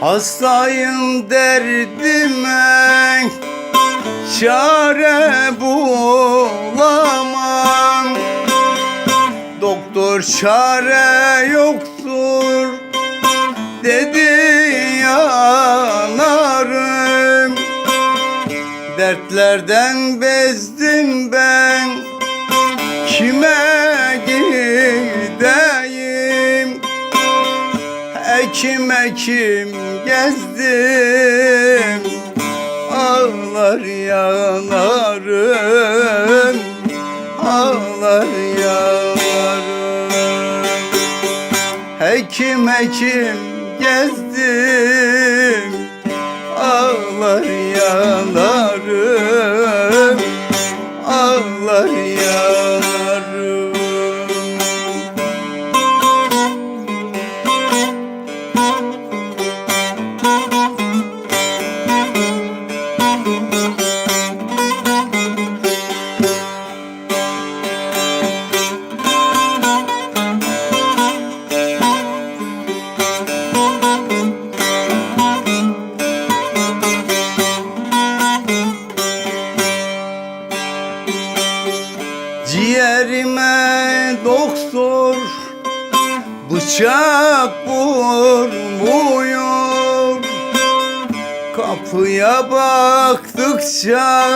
Hastayım derdime çare bulamam Doktor çare yoktur dedi yanarım. Dertlerden bezdim ben kime gideyim? Ekim ekim gezdim Ağlar yanarım Ağlar yanarım Hekim hekim gezdim? Ağlar yanarım Ağlar yanarım bıçak vurmuyor Kapıya baktıkça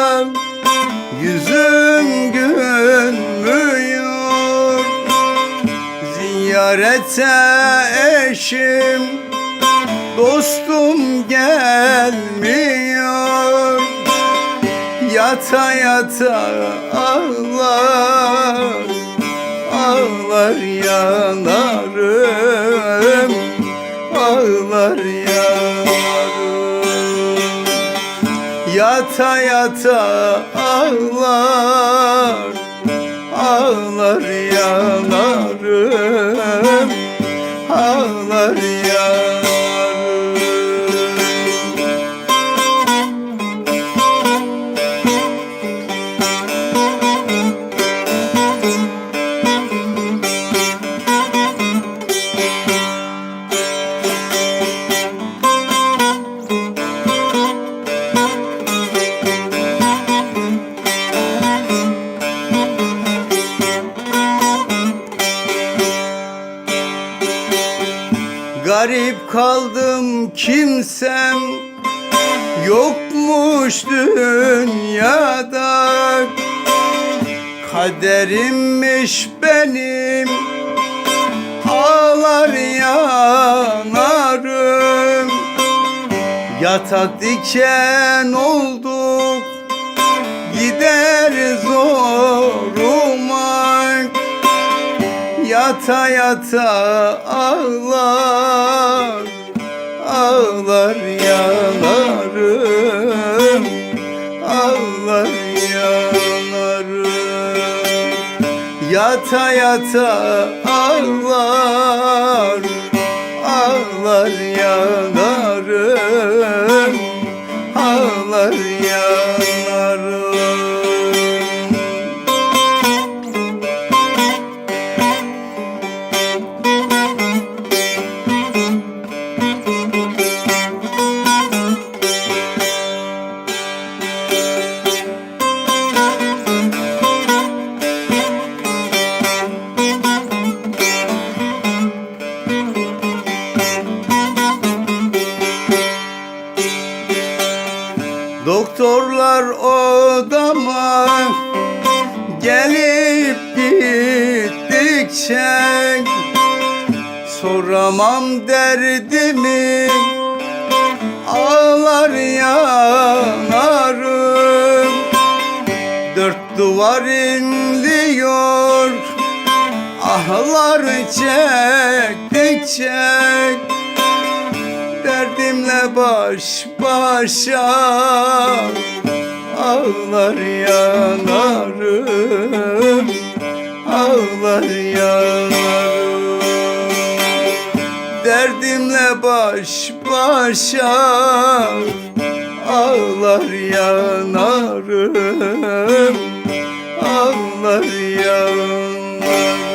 yüzüm gülmüyor. Ziyarete eşim dostum gelmiyor. Yata yata ağlar Ağlar yanarım Ağlar yanarım. Yata yata ağlar Ağlar yanarım Ağlar yanarım Garip kaldım kimsem Yokmuş dünyada. Kaderimmiş benim Ağlar yanarım. Yatak diken olduk Gider zoruma Yata yata ağlar Ağlar yanarım Ağlar yanarım. Yata yata ağlar Ağlar yanarım Ağlar yanarım Doktorlar odama gelip gittikçe Soramam derdimi. Ağlar yanarım Dört duvar inliyor. Ahlar çektikçe Baş başa. Ağlar yanarım Ağlar yanarım. Derdimle baş başa Ağlar yanarım Ağlar yanarım